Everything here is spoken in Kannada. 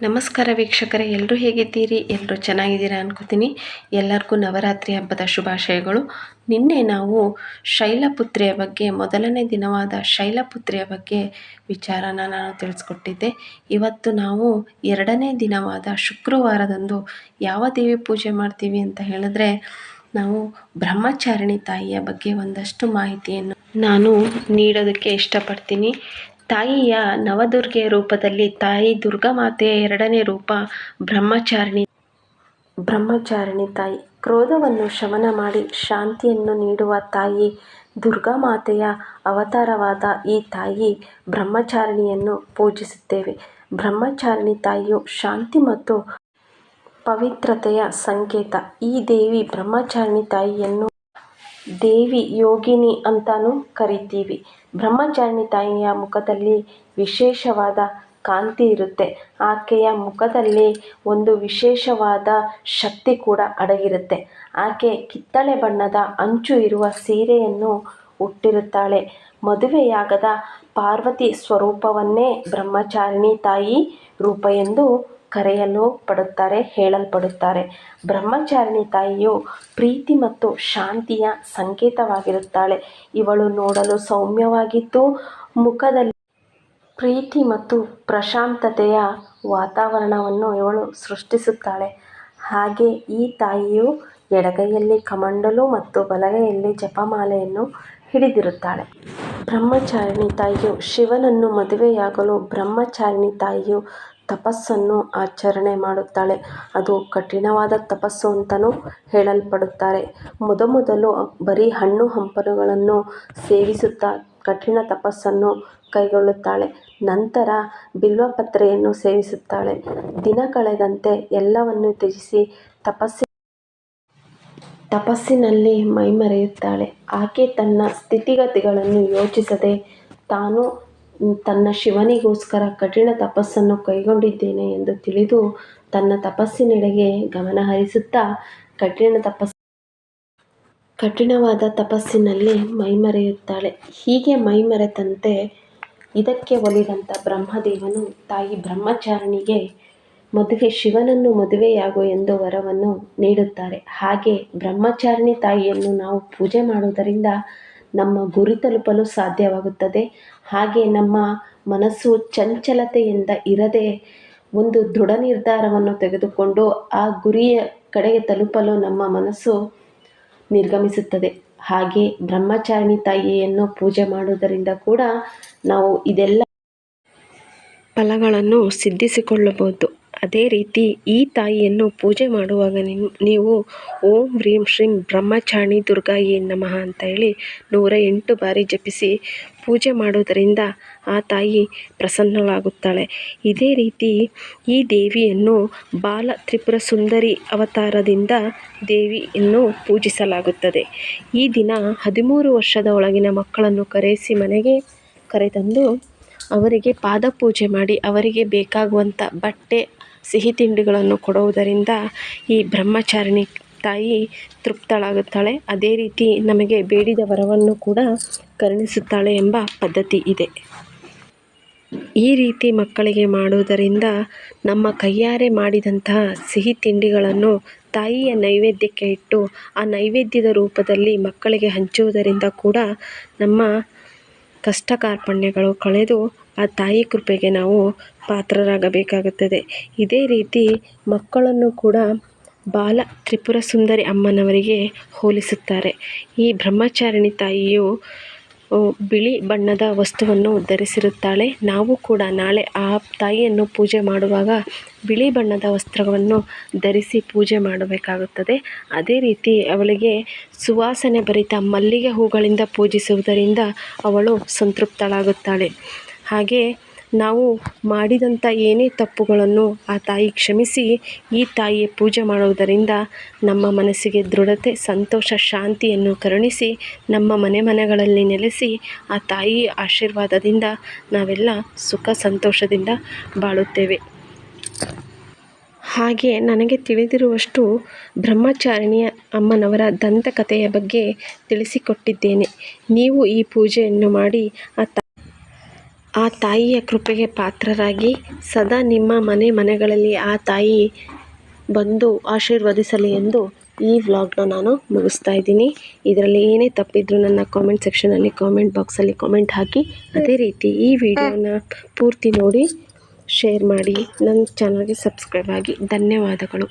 ನಮಸ್ಕಾರ ವೀಕ್ಷಕರೇ ಎಲ್ಲರೂ ಹೇಗಿದ್ದೀರಿ? ಎಲ್ಲರೂ ಚೆನ್ನಾಗಿದ್ದೀರಾ ಅನ್ಕೋತೀನಿ. ಎಲ್ಲರಿಗೂ ನವರಾತ್ರಿ ಹಬ್ಬದ ಶುಭಾಶಯಗಳು. ನಿನ್ನೆ ನಾವು ಶೈಲಪುತ್ರಿಯ ಬಗ್ಗೆ, ಮೊದಲನೇ ದಿನವಾದ ಶೈಲಪುತ್ರಿಯ ಬಗ್ಗೆ ವಿಚಾರನ ನಾನು ತಿಳಿಸ್ಕೊಟ್ಟಿದ್ದೆ. ಇವತ್ತು ನಾವು ಎರಡನೇ ದಿನವಾದ ಶುಕ್ರವಾರದಂದು ಯಾವ ದೇವಿ ಪೂಜೆ ಮಾಡ್ತೀವಿ ಅಂತ ಹೇಳಿದ್ರೆ, ನಾವು ಬ್ರಹ್ಮಚಾರಿಣಿ ತಾಯಿಯ ಬಗ್ಗೆ ಒಂದಷ್ಟು ಮಾಹಿತಿಯನ್ನು ನಾನು ನೀಡೋದಕ್ಕೆ ಇಷ್ಟಪಡ್ತೀನಿ. ತಾಯಿಯ ನವದುರ್ಗೆಯ ರೂಪದಲ್ಲಿ ತಾಯಿ ದುರ್ಗಾಮಾತೆಯ ಎರಡನೇ ರೂಪ ಬ್ರಹ್ಮಚಾರಿಣಿ. ಬ್ರಹ್ಮಚಾರಿಣಿ ತಾಯಿ. ಕ್ರೋಧವನ್ನು ಶಮನ ಮಾಡಿ ಶಾಂತಿಯನ್ನು ನೀಡುವ ತಾಯಿ ದುರ್ಗಾಮಾತೆಯ ಅವತಾರವಾದ ಈ ತಾಯಿ ಬ್ರಹ್ಮಚಾರಿಣಿಯನ್ನು ಪೂಜಿಸುತ್ತೇವೆ. ಬ್ರಹ್ಮಚಾರಿಣಿ ತಾಯಿಯು ಶಾಂತಿ ಮತ್ತು ಪವಿತ್ರತೆಯ ಸಂಕೇತ. ಈ ದೇವಿ ಬ್ರಹ್ಮಚಾರಿಣಿ ತಾಯಿಯನ್ನು ದೇವಿ ಯೋಗಿನಿ ಅಂತಾನೂ ಕರಿತೀವಿ. ಬ್ರಹ್ಮಚಾರಿಣಿ ತಾಯಿಯ ಮುಖದಲ್ಲಿ ವಿಶೇಷವಾದ ಕಾಂತಿ ಇರುತ್ತೆ. ಆಕೆಯ ಮುಖದಲ್ಲಿ ಒಂದು ವಿಶೇಷವಾದ ಶಕ್ತಿ ಕೂಡ ಅಡಗಿರುತ್ತೆ. ಆಕೆ ಕಿತ್ತಳೆ ಬಣ್ಣದ ಅಂಚು ಇರುವ ಸೀರೆಯನ್ನು ಉಟ್ಟಿರುತ್ತಾಳೆ. ಮದುವೆಯಾಗದ ಪಾರ್ವತಿ ಸ್ವರೂಪವನ್ನೇ ಬ್ರಹ್ಮಚಾರಿಣಿ ತಾಯಿ ರೂಪ ಎಂದು ಕರೆಯಲು ಪಡುತ್ತಾರೆ, ಹೇಳಲ್ಪಡುತ್ತಾರೆ. ಬ್ರಹ್ಮಚಾರಿಣಿ ತಾಯಿಯು ಪ್ರೀತಿ ಮತ್ತು ಶಾಂತಿಯ ಸಂಕೇತವಾಗಿರುತ್ತಾಳೆ. ಇವಳು ನೋಡಲು ಸೌಮ್ಯವಾಗಿದ್ದು, ಮುಖದಲ್ಲಿ ಪ್ರೀತಿ ಮತ್ತು ಪ್ರಶಾಂತತೆಯ ವಾತಾವರಣವನ್ನು ಇವಳು ಸೃಷ್ಟಿಸುತ್ತಾಳೆ. ಹಾಗೆ ಈ ತಾಯಿಯು ಎಡಗೈಯಲ್ಲಿ ಕಮಂಡಲು ಮತ್ತು ಬಲಗೈಯಲ್ಲಿ ಜಪಮಾಲೆಯನ್ನು ಹಿಡಿದಿರುತ್ತಾಳೆ. ಬ್ರಹ್ಮಚಾರಿಣಿ ತಾಯಿಯು ಶಿವನನ್ನು ಮದುವೆಯಾಗಲು ಬ್ರಹ್ಮಚಾರಿಣಿ ತಾಯಿಯು ತಪಸ್ಸನ್ನು ಆಚರಣೆ ಮಾಡುತ್ತಾಳೆ. ಅದು ಕಠಿಣವಾದ ತಪಸ್ಸು ಅಂತಲೂ ಹೇಳಲ್ಪಡುತ್ತಾರೆ. ಮೊದಮೊದಲು ಬರೀ ಹಣ್ಣು ಹಂಪಲುಗಳನ್ನು ಸೇವಿಸುತ್ತಾ ಕಠಿಣ ತಪಸ್ಸನ್ನು ಕೈಗೊಳ್ಳುತ್ತಾಳೆ. ನಂತರ ಬಿಲ್ವಪತ್ರೆಯನ್ನು ಸೇವಿಸುತ್ತಾಳೆ. ದಿನ ಕಳೆದಂತೆ ಎಲ್ಲವನ್ನೂ ತ್ಯಜಿಸಿ ತಪಸ್ಸಿ ತಪಸ್ಸಿನಲ್ಲಿ ಮೈಮರೆಯುತ್ತಾಳೆ. ಆಕೆ ತನ್ನ ಸ್ಥಿತಿಗತಿಗಳನ್ನು ಯೋಚಿಸದೆ ತಾನು ತನ್ನ ಶಿವನಿಗೋಸ್ಕರ ಕಠಿಣ ತಪಸ್ಸನ್ನು ಕೈಗೊಂಡಿದ್ದೇನೆ ಎಂದು ತಿಳಿದು ತನ್ನ ತಪಸ್ಸಿನೆಡೆಗೆ ಗಮನ ಹರಿಸುತ್ತಾ ಕಠಿಣ ತಪಸ್ಸು ಕಠಿಣವಾದ ತಪಸ್ಸಿನಲ್ಲಿ ಮೈಮರೆಯುತ್ತಾಳೆ. ಹೀಗೆ ಮೈಮರೆತಂತೆ ಇದಕ್ಕೆ ಒಲಿದಂಥ ಬ್ರಹ್ಮದೇವನು ತಾಯಿ ಬ್ರಹ್ಮಚಾರಣಿಗೆ ಮದುವೆ ಶಿವನನ್ನು ಮದುವೆಯಾಗು ಎಂದು ವರವನ್ನು ನೀಡುತ್ತಾರೆ. ಹಾಗೆ ಬ್ರಹ್ಮಚಾರಿಣಿ ತಾಯಿಯನ್ನು ನಾವು ಪೂಜೆ ಮಾಡುವುದರಿಂದ ನಮ್ಮ ಗುರಿ ತಲುಪಲು ಸಾಧ್ಯವಾಗುತ್ತದೆ. ಹಾಗೆ ನಮ್ಮ ಮನಸ್ಸು ಚಂಚಲತೆಯಿಂದ ಇರದೆ ಒಂದು ದೃಢ ನಿರ್ಧಾರವನ್ನು ತೆಗೆದುಕೊಂಡು ಆ ಗುರಿಯ ಕಡೆಗೆ ತಲುಪಲು ನಮ್ಮ ಮನಸ್ಸು ನಿರ್ಗಮಿಸುತ್ತದೆ. ಹಾಗೆ ಬ್ರಹ್ಮಚಾರಿಣಿ ತಾಯಿಯನ್ನು ಪೂಜೆ ಮಾಡುವುದರಿಂದ ಕೂಡ ನಾವು ಇದೆಲ್ಲ ಫಲಗಳನ್ನು ಸಿದ್ಧಿಸಿಕೊಳ್ಳಬಹುದು. ಅದೇ ರೀತಿ ಈ ತಾಯಿಯನ್ನು ಪೂಜೆ ಮಾಡುವಾಗ ನೀವು ಓಂ ಹ್ರೀಂ ಶ್ರೀಂ ಬ್ರಹ್ಮಚಾರಿಣಿ ದುರ್ಗಾಯೇ ನಮಃ ಅಂತ ಹೇಳಿ ನೂರ ಎಂಟು ಬಾರಿ ಜಪಿಸಿ ಪೂಜೆ ಮಾಡುವುದರಿಂದ ಆ ತಾಯಿ ಪ್ರಸನ್ನಳಾಗುತ್ತಾಳೆ. ಇದೇ ರೀತಿ ಈ ದೇವಿಯನ್ನು ಬಾಲ ತ್ರಿಪುರ ಸುಂದರಿ ಅವತಾರದಿಂದ ದೇವಿಯನ್ನು ಪೂಜಿಸಲಾಗುತ್ತದೆ. ಈ ದಿನ ಹದಿಮೂರು ವರ್ಷದ ಒಳಗಿನ ಮಕ್ಕಳನ್ನು ಕರೆಸಿ ಮನೆಗೆ ಕರೆತಂದು ಅವರಿಗೆ ಪಾದಪೂಜೆ ಮಾಡಿ ಅವರಿಗೆ ಬೇಕಾಗುವಂಥ ಬಟ್ಟೆ, ಸಿಹಿ ತಿಂಡಿಗಳನ್ನು ಕೊಡುವುದರಿಂದ ಈ ಬ್ರಹ್ಮಚಾರಿಣಿ ತಾಯಿ ತೃಪ್ತಳಾಗುತ್ತಾಳೆ. ಅದೇ ರೀತಿ ನಮಗೆ ಬೇಡಿದ ವರವನ್ನು ಕೂಡ ಕರುಣಿಸುತ್ತಾಳೆ ಎಂಬ ಪದ್ಧತಿ ಇದೆ. ಈ ರೀತಿ ಮಕ್ಕಳಿಗೆ ಮಾಡುವುದರಿಂದ ನಮ್ಮ ಕೈಯಾರೆ ಮಾಡಿದಂತಹ ಸಿಹಿ ತಿಂಡಿಗಳನ್ನು ತಾಯಿಯ ನೈವೇದ್ಯಕ್ಕೆ ಇಟ್ಟು ಆ ನೈವೇದ್ಯದ ರೂಪದಲ್ಲಿ ಮಕ್ಕಳಿಗೆ ಹಂಚುವುದರಿಂದ ಕೂಡ ನಮ್ಮ ಕಷ್ಟ ಕಾರ್ಪಣ್ಯಗಳು ಕಳೆದು ಆ ತಾಯಿ ಕೃಪೆಗೆ ನಾವು ಪಾತ್ರರಾಗಬೇಕಾಗುತ್ತದೆ. ಇದೇ ರೀತಿ ಮಕ್ಕಳನ್ನು ಕೂಡ ಬಾಲ ತ್ರಿಪುರ ಸುಂದರಿ ಅಮ್ಮನವರಿಗೆ ಹೋಲಿಸುತ್ತಾರೆ. ಈ ಬ್ರಹ್ಮಚಾರಿಣಿ ತಾಯಿಯು ಬಿಳಿ ಬಣ್ಣದ ವಸ್ತುವನ್ನು ಧರಿಸಿರುತ್ತಾಳೆ. ನಾವು ಕೂಡ ನಾಳೆ ಆ ತಾಯಿಯನ್ನು ಪೂಜೆ ಮಾಡುವಾಗ ಬಿಳಿ ಬಣ್ಣದ ವಸ್ತ್ರವನ್ನು ಧರಿಸಿ ಪೂಜೆ ಮಾಡಬೇಕಾಗುತ್ತದೆ. ಅದೇ ರೀತಿ ಅವಳಿಗೆ ಸುವಾಸನೆ ಭರಿತ ಮಲ್ಲಿಗೆ ಹೂಗಳಿಂದ ಪೂಜಿಸುವುದರಿಂದ ಅವಳು ಸಂತೃಪ್ತಳಾಗುತ್ತಾಳೆ. ಹಾಗೆ ನಾವು ಮಾಡಿದಂಥ ಏನೇ ತಪ್ಪುಗಳನ್ನು ಆ ತಾಯಿ ಕ್ಷಮಿಸಿ, ಈ ತಾಯಿಯ ಪೂಜೆ ಮಾಡುವುದರಿಂದ ನಮ್ಮ ಮನಸ್ಸಿಗೆ ದೃಢತೆ, ಸಂತೋಷ, ಶಾಂತಿಯನ್ನು ಕರುಣಿಸಿ, ನಮ್ಮ ಮನೆ ಮನೆಗಳಲ್ಲಿ ನೆಲೆಸಿ, ಆ ತಾಯಿಯ ಆಶೀರ್ವಾದದಿಂದ ನಾವೆಲ್ಲ ಸುಖ ಸಂತೋಷದಿಂದ ಬಾಳುತ್ತೇವೆ. ಹಾಗೆ ನನಗೆ ತಿಳಿದಿರುವಷ್ಟು ಬ್ರಹ್ಮಚಾರಿಣಿಯ ಅಮ್ಮನವರ ದಂತಕಥೆಯ ಬಗ್ಗೆ ತಿಳಿಸಿಕೊಟ್ಟಿದ್ದೇನೆ. ನೀವು ಈ ಪೂಜೆಯನ್ನು ಮಾಡಿ, ಆ ಆ ತಾಯಿಯ ಕೃಪೆಗೆ ಪಾತ್ರರಾಗಿ ಸದಾ ನಿಮ್ಮ ಮನೆ ಮನೆಗಳಲ್ಲಿ ಆ ತಾಯಿ ಬಂದು ಆಶೀರ್ವದಿಸಲಿ ಎಂದು ಈ ವ್ಲಾಗ್ನ ನಾನು ಮುಗಿಸ್ತಾ ಇದ್ದೀನಿ. ಇದರಲ್ಲಿ ಏನೇ ತಪ್ಪಿದ್ರು ನನ್ನ ಕಾಮೆಂಟ್ ಸೆಕ್ಷನಲ್ಲಿ ಕಾಮೆಂಟ್ ಬಾಕ್ಸಲ್ಲಿ ಕಾಮೆಂಟ್ ಹಾಕಿ. ಅದೇ ರೀತಿ ಈ ವಿಡಿಯೋನ ಪೂರ್ತಿ ನೋಡಿ ಶೇರ್ ಮಾಡಿ. ನನ್ನ ಚಾನಲ್ಗೆ ಸಬ್ಸ್ಕ್ರೈಬ್ ಆಗಿ. ಧನ್ಯವಾದಗಳು.